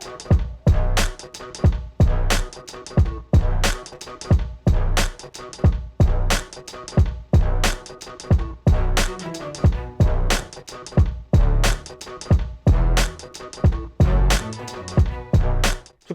Thank you.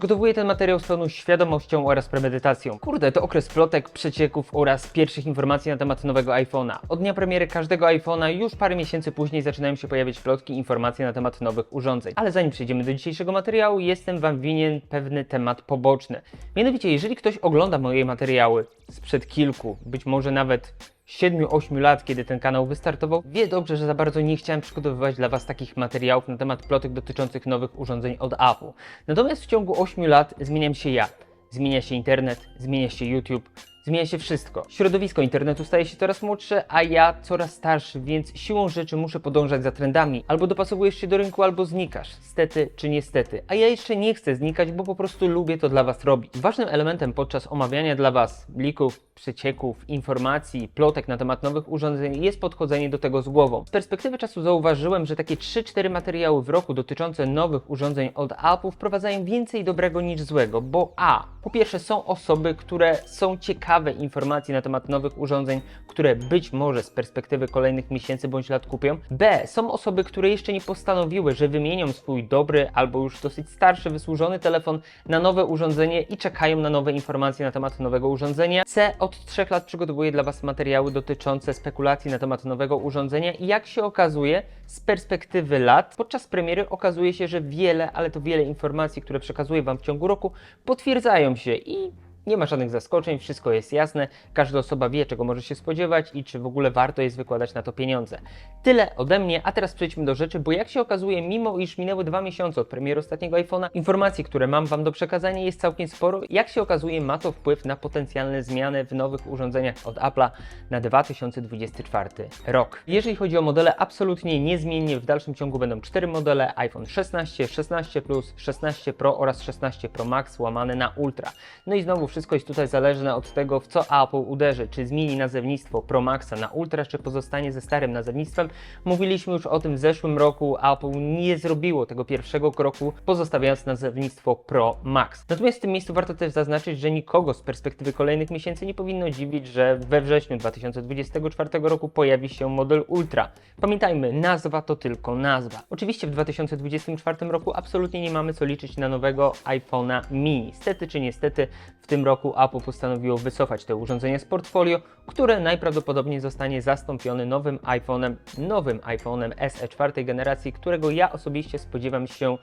Przygotowuję ten materiał z pełną świadomością oraz premedytacją. Kurde, to okres plotek, przecieków oraz pierwszych informacji na temat nowego iPhone'a. Od dnia premiery każdego iPhone'a już parę miesięcy później zaczynają się pojawiać plotki i informacje na temat nowych urządzeń. Ale zanim przejdziemy do dzisiejszego materiału, jestem Wam winien pewny temat poboczny. Mianowicie, jeżeli ktoś ogląda moje materiały sprzed kilku, być może nawet 7-8 lat, kiedy ten kanał wystartował, wie dobrze, że za bardzo nie chciałem przygotowywać dla Was takich materiałów na temat plotek dotyczących nowych urządzeń od Apple. Natomiast w ciągu 8 lat zmieniam się ja. Zmienia się internet, zmienia się YouTube, zmienia się wszystko. Środowisko internetu staje się coraz młodsze, a ja coraz starszy, więc siłą rzeczy muszę podążać za trendami. Albo dopasowujesz się do rynku, albo znikasz. Stety czy niestety. A ja jeszcze nie chcę znikać, bo po prostu lubię to dla Was robić. Ważnym elementem podczas omawiania dla Was lików, przecieków, informacji, plotek na temat nowych urządzeń jest podchodzenie do tego z głową. Z perspektywy czasu zauważyłem, że takie 3-4 materiały w roku dotyczące nowych urządzeń od Apple wprowadzają więcej dobrego niż złego, bo a, po pierwsze są osoby, które są ciekawe informacji na temat nowych urządzeń, które być może z perspektywy kolejnych miesięcy bądź lat kupią. B, są osoby, które jeszcze nie postanowiły, że wymienią swój dobry albo już dosyć starszy, wysłużony telefon na nowe urządzenie i czekają na nowe informacje na temat nowego urządzenia. C, od 3 lat przygotowuję dla Was materiały dotyczące spekulacji na temat nowego urządzenia i jak się okazuje, z perspektywy lat, podczas premiery okazuje się, że wiele, ale to wiele informacji, które przekazuję Wam w ciągu roku, potwierdzają się i nie ma żadnych zaskoczeń, wszystko jest jasne, każda osoba wie, czego może się spodziewać i czy w ogóle warto jest wykładać na to pieniądze. Tyle ode mnie, a teraz przejdźmy do rzeczy, bo jak się okazuje, mimo iż minęły dwa miesiące od premiery ostatniego iPhone'a, informacji, które mam Wam do przekazania jest całkiem sporo. Jak się okazuje, ma to wpływ na potencjalne zmiany w nowych urządzeniach od Apple'a na 2024 rok. Jeżeli chodzi o modele, absolutnie niezmiennie w dalszym ciągu będą cztery modele: iPhone 16, 16 Plus, 16 Pro oraz 16 Pro Max łamane na Ultra. No i znowu wszystko jest tutaj zależne od tego, w co Apple uderzy, czy zmieni nazewnictwo Pro Maxa na Ultra, czy pozostanie ze starym nazewnictwem. Mówiliśmy już o tym w zeszłym roku, Apple nie zrobiło tego pierwszego kroku, pozostawiając nazewnictwo Pro Max. Natomiast w tym miejscu warto też zaznaczyć, że nikogo z perspektywy kolejnych miesięcy nie powinno dziwić, że we wrześniu 2024 roku pojawi się model Ultra. Pamiętajmy, nazwa to tylko nazwa. Oczywiście w 2024 roku absolutnie nie mamy co liczyć na nowego iPhone'a mini. Stety czy niestety w tym roku Apple postanowiło wycofać te urządzenia z portfolio, które najprawdopodobniej zostanie zastąpione nowym iPhone'em, nowym iPhone'em SE czwartej generacji, którego ja osobiście spodziewam się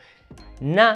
na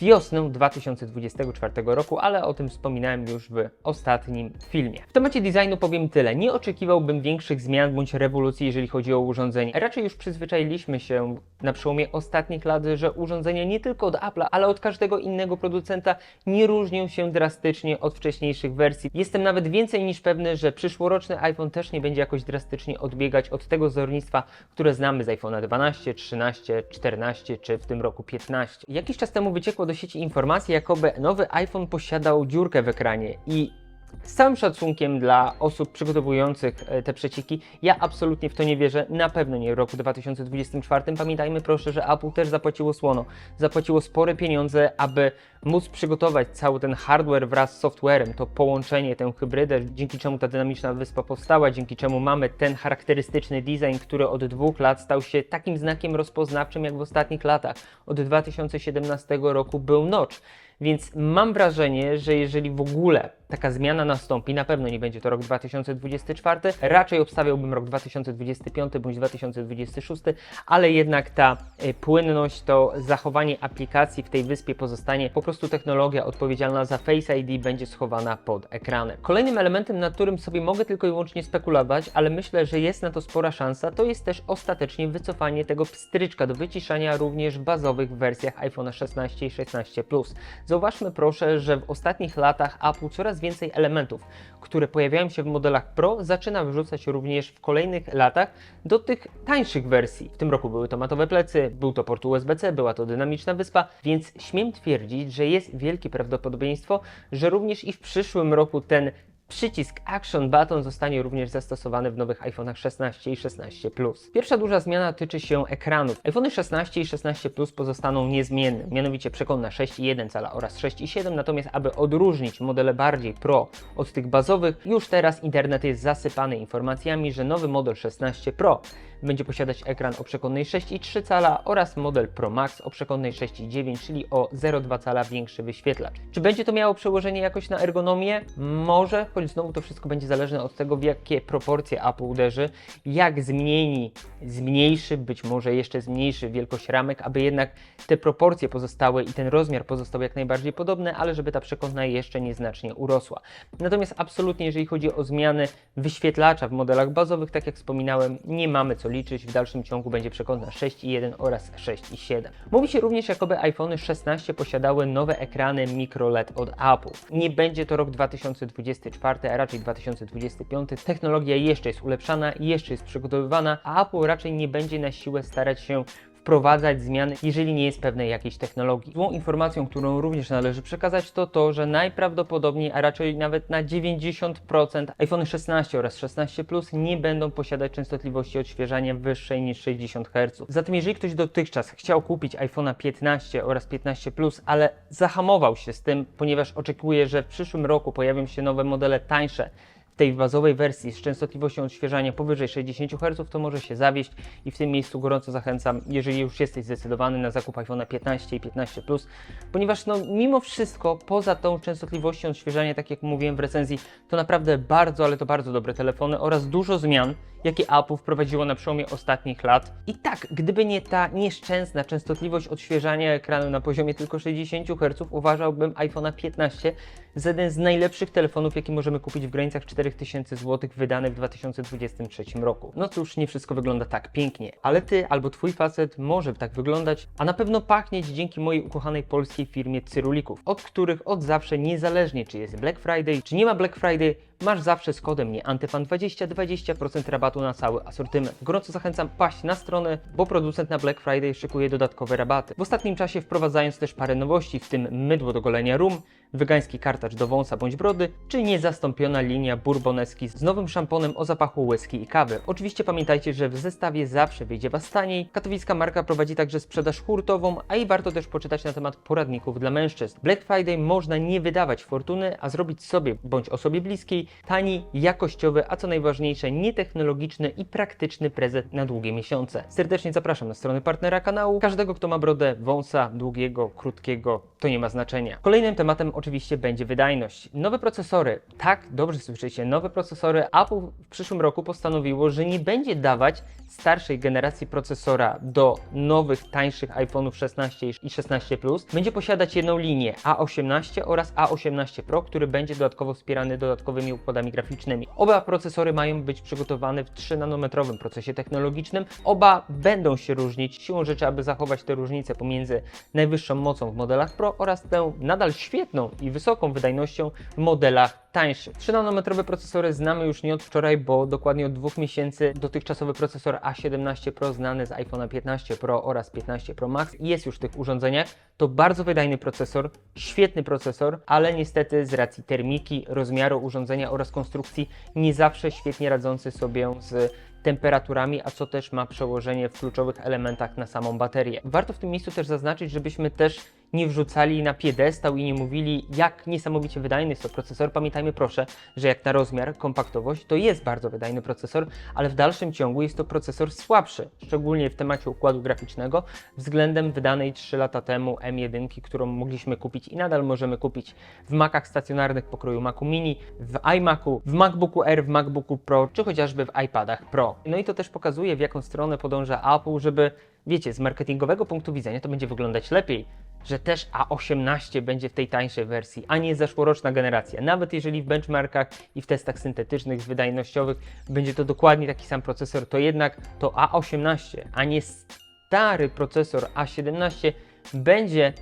wiosnę 2024 roku, ale o tym wspominałem już w ostatnim filmie. W temacie designu powiem tyle. Nie oczekiwałbym większych zmian bądź rewolucji, jeżeli chodzi o urządzenie. Raczej już przyzwyczailiśmy się na przełomie ostatnich lat, że urządzenia nie tylko od Apple'a, ale od każdego innego producenta nie różnią się drastycznie od wcześniejszych wersji. Jestem nawet więcej niż pewny, że przyszłoroczny iPhone też nie będzie jakoś drastycznie odbiegać od tego wzornictwa, które znamy z iPhone'a 12, 13, 14 czy w tym roku 15. Jakiś czas temu wyciekło do sieci informacja, jakoby nowy iPhone posiadał dziurkę w ekranie i z całym szacunkiem dla osób przygotowujących e, te przecieki, ja absolutnie w to nie wierzę, na pewno nie w roku 2024. Pamiętajmy proszę, że Apple też zapłaciło słono, zapłaciło spore pieniądze, aby móc przygotować cały ten hardware wraz z softwarem, to połączenie, tę hybrydę, dzięki czemu ta dynamiczna wyspa powstała, dzięki czemu mamy ten charakterystyczny design, który od dwóch lat stał się takim znakiem rozpoznawczym jak w ostatnich latach. Od 2017 roku był notch. Więc mam wrażenie, że jeżeli w ogóle taka zmiana nastąpi, na pewno nie będzie to rok 2024, raczej obstawiałbym rok 2025 bądź 2026, ale jednak ta e, płynność, to zachowanie aplikacji w tej wyspie pozostanie, po prostu technologia odpowiedzialna za Face ID będzie schowana pod ekranem. Kolejnym elementem, nad którym sobie mogę tylko i wyłącznie spekulować, ale myślę, że jest na to spora szansa, to jest też ostatecznie wycofanie tego pstryczka do wyciszania również w bazowych wersjach iPhone 16 i 16 Plus. Zauważmy proszę, że w ostatnich latach Apple coraz więcej elementów, które pojawiają się w modelach Pro, zaczyna wyrzucać również w kolejnych latach do tych tańszych wersji. W tym roku były to matowe plecy, był to port USB-C, była to dynamiczna wyspa, więc śmiem twierdzić, że jest wielkie prawdopodobieństwo, że również i w przyszłym roku ten Przycisk Action Button zostanie również zastosowany w nowych iPhone'ach 16 i 16 Plus. Pierwsza duża zmiana tyczy się ekranów. iPhone 16 i 16 Plus pozostaną niezmienne, mianowicie przekon na 6,1 cala oraz 6,7, natomiast aby odróżnić modele bardziej Pro od tych bazowych, już teraz internet jest zasypany informacjami, że nowy model 16 Pro będzie posiadać ekran o przekonnej 6,3 cala oraz model Pro Max o przekonnej 6,9, czyli o 0,2 cala większy wyświetlacz. Czy będzie to miało przełożenie jakoś na ergonomię? Może, choć znowu to wszystko będzie zależne od tego, w jakie proporcje Apple uderzy, jak zmieni, zmniejszy, być może jeszcze zmniejszy wielkość ramek, aby jednak te proporcje pozostały i ten rozmiar pozostał jak najbardziej podobny, ale żeby ta przekątna jeszcze nieznacznie urosła. Natomiast absolutnie, jeżeli chodzi o zmiany wyświetlacza w modelach bazowych, tak jak wspominałem, nie mamy co liczyć. W dalszym ciągu będzie przekątna 6,1 oraz 6,7. Mówi się również, jakoby iPhone 16 posiadały nowe ekrany micro LED od Apple. Nie będzie to rok 2024, a raczej 2025. Technologia jeszcze jest ulepszana, jeszcze jest przygotowywana, a Apple raczej nie będzie na siłę starać się wprowadzać zmiany, jeżeli nie jest pewnej jakiejś technologii. Złą informacją, którą również należy przekazać, to to, że najprawdopodobniej, a raczej nawet na 90% iPhone 16 oraz 16 Plus nie będą posiadać częstotliwości odświeżania wyższej niż 60 Hz. Zatem jeżeli ktoś dotychczas chciał kupić iPhone'a 15 oraz 15 Plus, ale zahamował się z tym, ponieważ oczekuje, że w przyszłym roku pojawią się nowe modele tańsze, w tej bazowej wersji z częstotliwością odświeżania powyżej 60 Hz, to może się zawieść i w tym miejscu gorąco zachęcam, jeżeli już jesteś zdecydowany na zakup iPhone 15 i 15 Plus, ponieważ no mimo wszystko, poza tą częstotliwością odświeżania, tak jak mówiłem w recenzji, to naprawdę bardzo, ale to bardzo dobre telefony oraz dużo zmian, jakie Apple wprowadziło na przełomie ostatnich lat. I tak, gdyby nie ta nieszczęsna częstotliwość odświeżania ekranu na poziomie tylko 60 Hz, uważałbym iPhone'a 15 za jeden z najlepszych telefonów, jaki możemy kupić w granicach 4000 zł, wydany w 2023 roku. No cóż, nie wszystko wygląda tak pięknie, ale ty albo twój facet może tak wyglądać, a na pewno pachnieć dzięki mojej ukochanej polskiej firmie Cyrulików, od których od zawsze, niezależnie czy jest Black Friday, czy nie ma Black Friday, masz zawsze z kodem nie Antyfan20 20% rabatu na cały asortyment. Gorąco zachęcam paść na stronę, bo producent na Black Friday szykuje dodatkowe rabaty. W ostatnim czasie wprowadzając też parę nowości, w tym mydło do golenia rum, wegański kartacz do wąsa bądź brody, czy niezastąpiona linia bourboneski z nowym szamponem o zapachu whisky i kawy. Oczywiście pamiętajcie, że w zestawie zawsze wyjdzie Was taniej. Katowicka marka prowadzi także sprzedaż hurtową, a i warto też poczytać na temat poradników dla mężczyzn. Black Friday można nie wydawać fortuny, a zrobić sobie bądź osobie bliskiej tani, jakościowy, a co najważniejsze nietechnologiczny i praktyczny prezent na długie miesiące. Serdecznie zapraszam na stronę partnera kanału. Każdego, kto ma brodę, wąsa, długiego, krótkiego, to nie ma znaczenia. Kolejnym tematem oczywiście będzie wydajność. Nowe procesory, tak, dobrze słyszycie, nowe procesory. Apple w przyszłym roku postanowiło, że nie będzie dawać starszej generacji procesora do nowych, tańszych iPhone'ów 16 i 16 Plus. Będzie posiadać jedną linię A18 oraz A18 Pro, który będzie dodatkowo wspierany dodatkowymi układami graficznymi. Oba procesory mają być przygotowane w 3-nanometrowym procesie technologicznym. Oba będą się różnić siłą rzeczy, aby zachować te różnice pomiędzy najwyższą mocą w modelach Oraz tę nadal świetną i wysoką wydajnością w modelach tańszych. 3-nanometrowe procesory znamy już nie od wczoraj, bo dokładnie od dwóch miesięcy dotychczasowy procesor A17 Pro znany z iPhone'a 15 Pro oraz 15 Pro Max jest już w tych urządzeniach. To bardzo wydajny procesor, świetny procesor, ale niestety z racji termiki, rozmiaru urządzenia oraz konstrukcji nie zawsze świetnie radzący sobie z temperaturami, a co też ma przełożenie w kluczowych elementach na samą baterię. Warto w tym miejscu też zaznaczyć, żebyśmy też nie wrzucali na piedestał i nie mówili, jak niesamowicie wydajny jest to procesor. Pamiętajmy proszę, że jak na rozmiar, kompaktowość, to jest bardzo wydajny procesor, ale w dalszym ciągu jest to procesor słabszy, szczególnie w temacie układu graficznego, względem wydanej 3 lata temu M1, którą mogliśmy kupić i nadal możemy kupić w Macach stacjonarnych pokroju Macu Mini, w iMacu, w MacBooku Air, w MacBooku Pro, czy chociażby w iPadach Pro. No i to też pokazuje, w jaką stronę podąża Apple, żeby, wiecie, z marketingowego punktu widzenia to będzie wyglądać lepiej, że też A18 będzie w tej tańszej wersji, a nie zeszłoroczna generacja. Nawet jeżeli w benchmarkach i w testach syntetycznych, wydajnościowych będzie to dokładnie taki sam procesor, to jednak to A18, a nie stary procesor A17 będzie,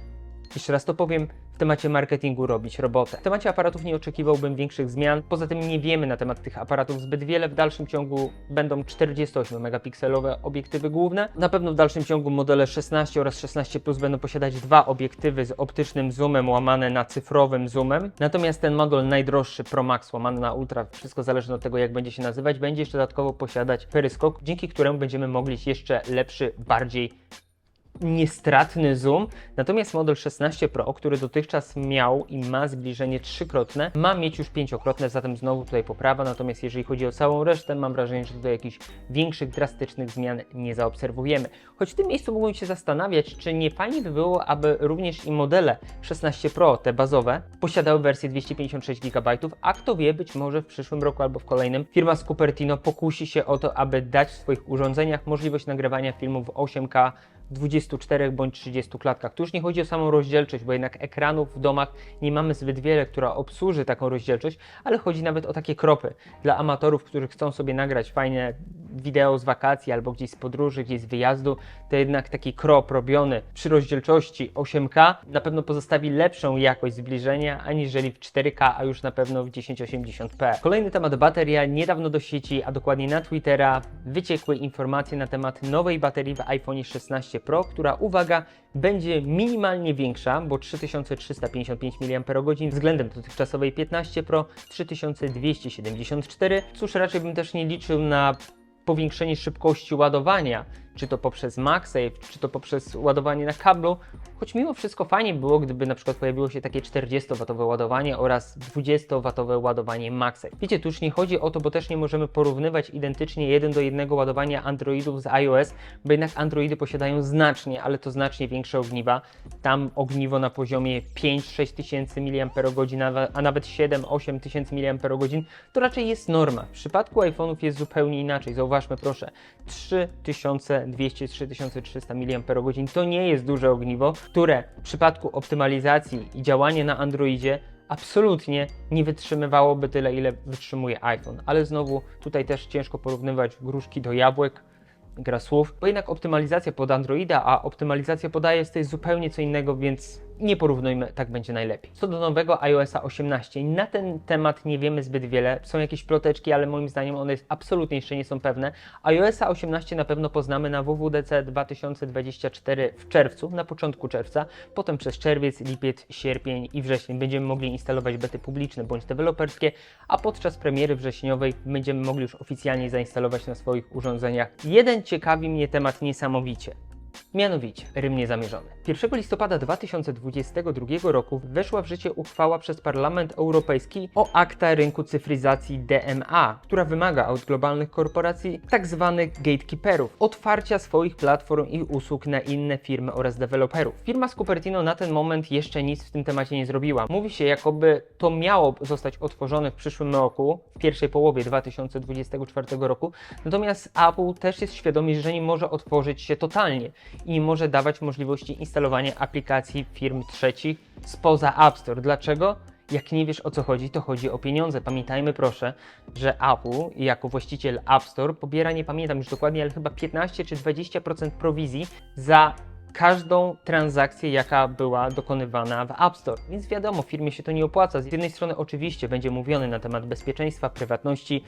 jeszcze raz to powiem, temacie marketingu robić robotę. W temacie aparatów nie oczekiwałbym większych zmian, poza tym nie wiemy na temat tych aparatów zbyt wiele. W dalszym ciągu będą 48 megapikselowe obiektywy główne. Na pewno w dalszym ciągu modele 16 oraz 16 Plus będą posiadać dwa obiektywy z optycznym zoomem łamane na cyfrowym zoomem. Natomiast ten model najdroższy Pro Max łamany na Ultra, wszystko zależy od tego jak będzie się nazywać, będzie jeszcze dodatkowo posiadać peryskop, dzięki któremu będziemy mogli jeszcze lepszy, bardziej niestratny zoom. Natomiast model 16 Pro, który dotychczas miał i ma zbliżenie trzykrotne, ma mieć już pięciokrotne, zatem znowu tutaj poprawa. Natomiast jeżeli chodzi o całą resztę, mam wrażenie, że tutaj jakichś większych, drastycznych zmian nie zaobserwujemy. Choć w tym miejscu mógłbym się zastanawiać, czy nie fajnie by było, aby również i modele 16 Pro, te bazowe, posiadały wersję 256 GB, a kto wie, być może w przyszłym roku albo w kolejnym firma z Cupertino pokusi się o to, aby dać w swoich urządzeniach możliwość nagrywania filmów w 8K 24 bądź 30 klatkach. Tu już nie chodzi o samą rozdzielczość, bo jednak ekranów w domach nie mamy zbyt wiele, która obsłuży taką rozdzielczość, ale chodzi nawet o takie kropy dla amatorów, którzy chcą sobie nagrać fajne wideo z wakacji albo gdzieś z podróży, gdzieś z wyjazdu, to jednak taki krop robiony przy rozdzielczości 8K na pewno pozostawi lepszą jakość zbliżenia, aniżeli w 4K, a już na pewno w 1080p. Kolejny temat bateria. Niedawno do sieci, a dokładnie na Twittera, wyciekły informacje na temat nowej baterii w iPhone 16 Pro, która, uwaga, będzie minimalnie większa, bo 3355 mAh względem dotychczasowej 15 Pro 3274. Cóż, raczej bym też nie liczył na powiększenie szybkości ładowania, czy to poprzez MagSafe, czy to poprzez ładowanie na kablu, choć mimo wszystko fajnie było, gdyby na przykład pojawiło się takie 40W ładowanie oraz 20W ładowanie MagSafe. Wiecie, tu już nie chodzi o to, bo też nie możemy porównywać identycznie jeden do jednego ładowania Androidów z iOS, bo jednak Androidy posiadają znacznie, ale to znacznie większe ogniwa. Tam ogniwo na poziomie 5-6 tysięcy mAh, a nawet 7-8 tysięcy mAh to raczej jest norma. W przypadku iPhone'ów jest zupełnie inaczej. Zauważmy proszę, 3200-3300 mAh to nie jest duże ogniwo, które w przypadku optymalizacji i działania na Androidzie absolutnie nie wytrzymywałoby tyle, ile wytrzymuje iPhone. Ale znowu tutaj też ciężko porównywać gruszki do jabłek, gra słów, bo jednak optymalizacja pod Androida, a optymalizacja pod iOS to jest zupełnie co innego, więc nie porównujmy, tak będzie najlepiej. Co do nowego iOSa 18, na ten temat nie wiemy zbyt wiele. Są jakieś ploteczki, ale moim zdaniem one absolutnie jeszcze nie są pewne. iOSa 18 na pewno poznamy na WWDC 2024 w czerwcu, na początku czerwca, potem przez czerwiec, lipiec, sierpień i wrzesień będziemy mogli instalować bety publiczne bądź deweloperskie, a podczas premiery wrześniowej będziemy mogli już oficjalnie zainstalować na swoich urządzeniach. Jeden ciekawi mnie temat niesamowicie. Mianowicie, Rym niezamierzony. 1 listopada 2022 roku weszła w życie uchwała przez Parlament Europejski o akta rynku cyfryzacji DMA, która wymaga od globalnych korporacji tzw. gatekeeperów otwarcia swoich platform i usług na inne firmy oraz deweloperów. Firma z Cupertino na ten moment jeszcze nic w tym temacie nie zrobiła. Mówi się, jakoby to miało zostać otworzone w przyszłym roku, w pierwszej połowie 2024 roku, natomiast Apple też jest świadomy, że nie może otworzyć się totalnie i nie może dawać możliwości instalowania aplikacji firm trzecich spoza App Store. Dlaczego? Jak nie wiesz o co chodzi, to chodzi o pieniądze. Pamiętajmy proszę, że Apple jako właściciel App Store pobiera, nie pamiętam już dokładnie, ale chyba 15 czy 20% prowizji za każdą transakcję, jaka była dokonywana w App Store. Więc wiadomo, firmie się to nie opłaca. Z jednej strony oczywiście będzie mówiony na temat bezpieczeństwa, prywatności,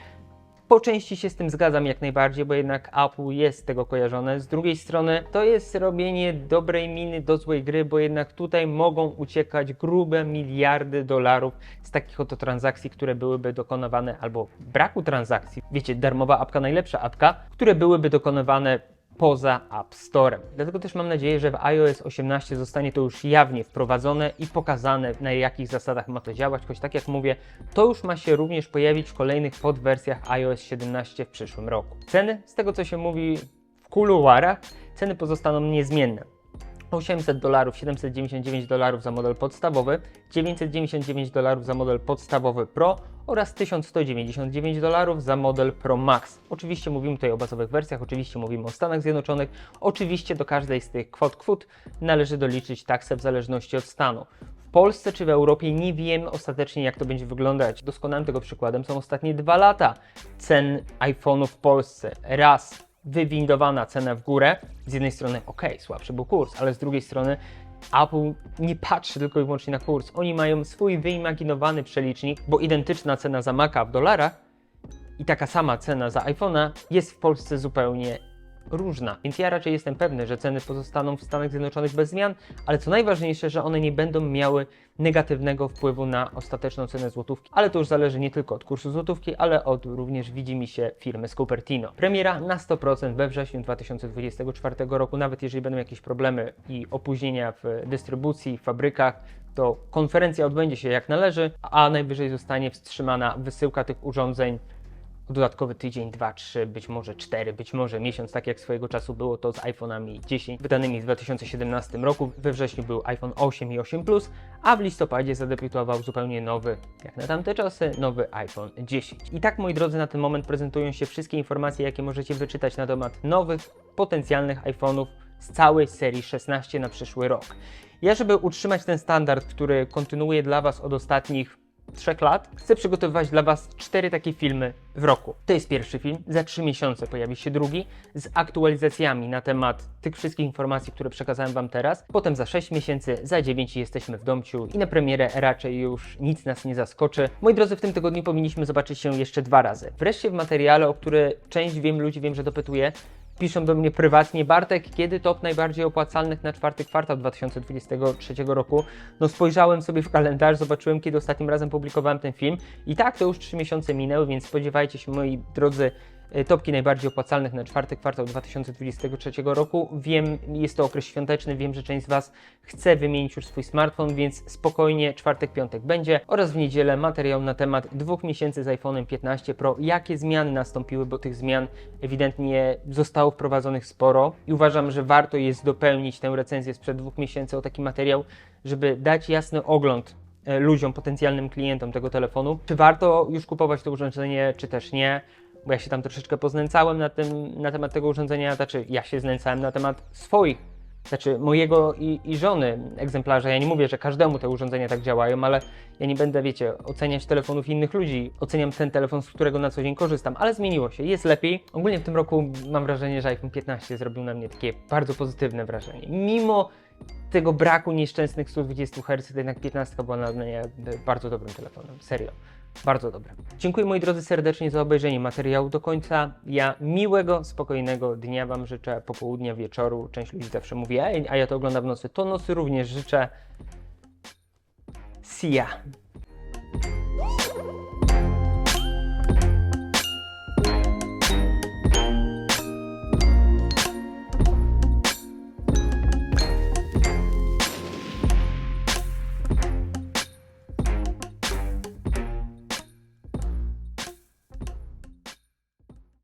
po części się z tym zgadzam jak najbardziej, bo jednak Apple jest z tego kojarzone. Z drugiej strony to jest robienie dobrej miny do złej gry, bo jednak tutaj mogą uciekać grube miliardy dolarów z takich oto transakcji, które byłyby dokonywane albo braku transakcji. Wiecie, darmowa apka, najlepsza apka, które byłyby dokonywane poza App Storem. Dlatego też mam nadzieję, że w iOS 18 zostanie to już jawnie wprowadzone i pokazane, na jakich zasadach ma to działać, choć tak jak mówię, to już ma się również pojawić w kolejnych podwersjach iOS 17 w przyszłym roku. Ceny, z tego co się mówi w kuluarach, ceny pozostaną niezmienne. 800 dolarów, 799 dolarów za model podstawowy, 999 dolarów za model podstawowy Pro oraz 1199 dolarów za model Pro Max. Oczywiście mówimy tutaj o bazowych wersjach, oczywiście mówimy o Stanach Zjednoczonych, oczywiście do każdej z tych kwot kwot należy doliczyć taksę w zależności od stanu. W Polsce czy w Europie nie wiemy ostatecznie, jak to będzie wyglądać. Doskonałym tego przykładem są ostatnie dwa lata cen iPhone'ów w Polsce. Raz wywindowana cena w górę. Z jednej strony ok, słabszy był kurs, ale z drugiej strony Apple nie patrzy tylko i wyłącznie na kurs. Oni mają swój wyimaginowany przelicznik, bo identyczna cena za Maca w dolarach i taka sama cena za iPhone'a jest w Polsce zupełnie różna. Więc ja raczej jestem pewny, że ceny pozostaną w Stanach Zjednoczonych bez zmian, ale co najważniejsze, że one nie będą miały negatywnego wpływu na ostateczną cenę złotówki. Ale to już zależy nie tylko od kursu złotówki, ale od również widzimy się firmy z Cupertino. Premiera na 100% we wrześniu 2024 roku, nawet jeżeli będą jakieś problemy i opóźnienia w dystrybucji, w fabrykach, to konferencja odbędzie się jak należy, a najwyżej zostanie wstrzymana wysyłka tych urządzeń dodatkowy tydzień, dwa, trzy, być może cztery, być może miesiąc, tak jak swojego czasu było to z iPhone'ami 10 wydanymi w 2017 roku. We wrześniu był iPhone 8 i 8 Plus, a w listopadzie zadebiutował zupełnie nowy, jak na tamte czasy, nowy iPhone 10. I tak, moi drodzy, na ten moment prezentują się wszystkie informacje, jakie możecie wyczytać na temat nowych, potencjalnych iPhone'ów z całej serii 16 na przyszły rok. Ja, żeby utrzymać ten standard, który kontynuuję dla Was od ostatnich trzech lat, chcę przygotowywać dla Was cztery takie filmy w roku. To jest pierwszy film, za trzy miesiące pojawi się drugi z aktualizacjami na temat tych wszystkich informacji, które przekazałem Wam teraz. Potem za 6 miesięcy, za 9 jesteśmy w domciu i na premierę raczej już nic nas nie zaskoczy. Moi drodzy, w tym tygodniu powinniśmy zobaczyć się jeszcze dwa razy. Wreszcie w materiale, o który część wiem ludzi wiem, że dopytuje, piszą do mnie prywatnie, Bartek, kiedy top najbardziej opłacalnych na czwarty kwartał 2023 roku? No spojrzałem sobie w kalendarz, zobaczyłem, kiedy ostatnim razem publikowałem ten film i tak, to już 3 miesiące minęły, więc spodziewajcie się, moi drodzy, topki najbardziej opłacalnych na czwarty kwartał 2023 roku. Wiem, jest to okres świąteczny, wiem, że część z Was chce wymienić już swój smartfon, więc spokojnie czwartek, piątek będzie. Oraz w niedzielę materiał na temat dwóch miesięcy z iPhone'em 15 Pro, jakie zmiany nastąpiły, bo tych zmian ewidentnie zostało wprowadzonych sporo. I uważam, że warto jest dopełnić tę recenzję sprzed dwóch miesięcy o taki materiał, żeby dać jasny ogląd e, ludziom, potencjalnym klientom tego telefonu, czy warto już kupować to urządzenie, czy też nie, bo ja się tam troszeczkę poznęcałem na, tym, na temat tego urządzenia, znaczy ja się znęcałem na temat swoich, znaczy mojego i, i żony egzemplarza. Ja nie mówię, że każdemu te urządzenia tak działają, ale ja nie będę, wiecie, oceniać telefonów innych ludzi. Oceniam ten telefon, z którego na co dzień korzystam, ale zmieniło się, jest lepiej. Ogólnie w tym roku mam wrażenie, że iPhone 15 zrobił na mnie takie bardzo pozytywne wrażenie. Mimo tego braku nieszczęsnych 120 Hz, to jednak 15 była dla mnie bardzo dobrym telefonem, serio. Bardzo dobre. Dziękuję moi drodzy serdecznie za obejrzenie materiału do końca. Ja miłego, spokojnego dnia Wam życzę, popołudnia, wieczoru. Część ludzi zawsze mówi, "Ej, a ja to oglądam w nocy. To nocy również życzę. See ya.